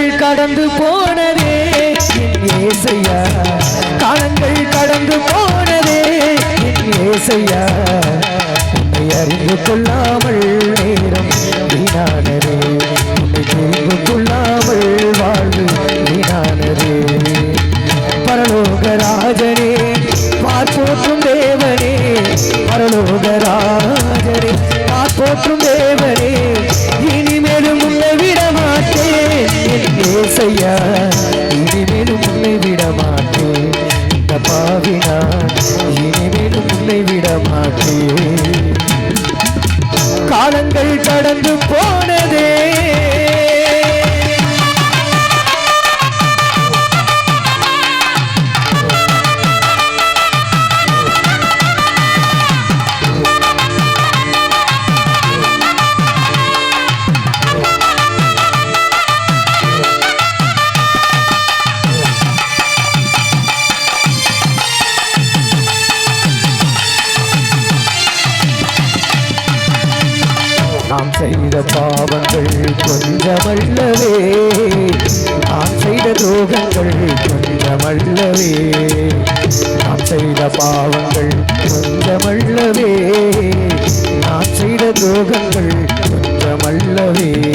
காலங்கள் கடந்து போனதே ஏசையா. காலங்கள் கடந்து போனதே ஏசையா. உன்னை அறிந்து கொள்ளாமல் நேரம் வீணானதே. உன்னை தெரிந்து கொள்ளாமல் வாழ்வு வீணானதே. பரலோக ராஜனே பார்ப்போற்றும் தேவனே. பரலோக ராஜனே பார்ப்போற்றும் মাটি செய்த பாவங்கள் கொஞ்சமல்லவே. நாம் செய்த துரோகங்கள் கொஞ்சமல்லவே. நாம் செய்த பாவங்கள் கொஞ்சமல்லவே. நாம் செய்த துரோகங்கள் கொஞ்சமல்லவே.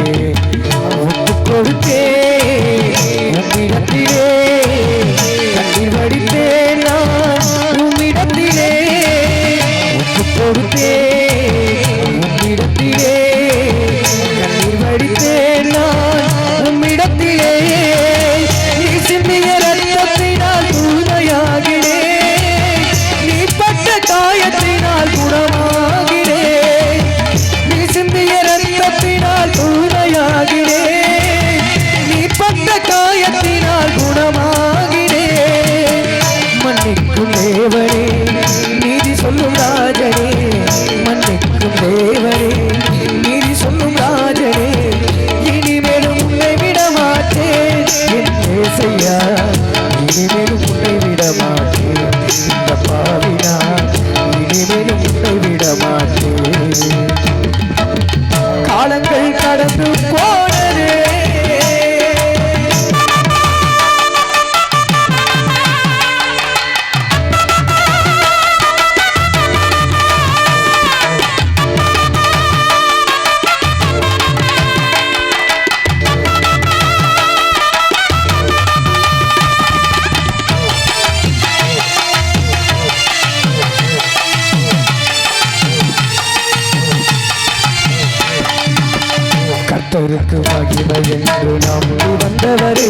மகிமைக்கு மகிமை என்று நாம் வந்தவரே.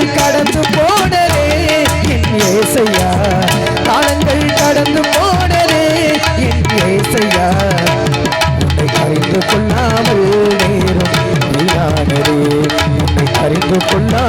காலங்கள் கடந்து போனதே என் ஏசையா. காலங்கள் கடந்து போனதே என் ஏசையா. அறிந்து கொள்ளாமல் நேரம் அறிந்து கொள்ளா